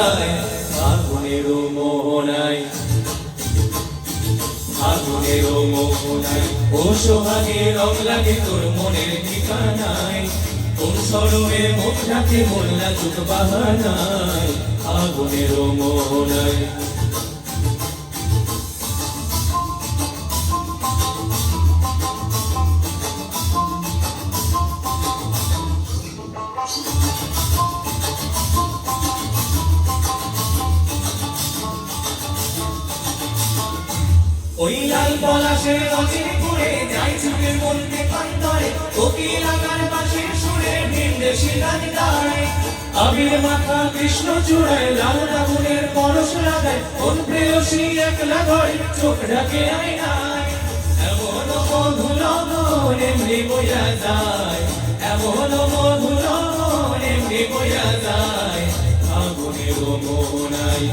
আগুনের মোহনায় আগুনের মোহনায় ও সোহাগে রং লাগে তোর মনের ঠিকানায়। কোন সরমে মুখ ডাকে মোল্লা চুক বাহানায়। আগুনের মোহনায় ওই লাল পলাশে অচিন করে যাই ছুটে বলতে কান্দরে কোকিল আকার পাশে সুরে ভিন্দেশি গান গায়। আবির মাথা কৃষ্ণ চূড়ায়, লাল রাগুনের পরশ লাগায়, কোন প্রেয়সী একলা ঘরে চোখ ঢাকে আয়নায়। এমন মধু লগন এমনি বইয়া যায়, এমন মধু লগন এমনি বইয়া যায়। আগুনের মোহনায়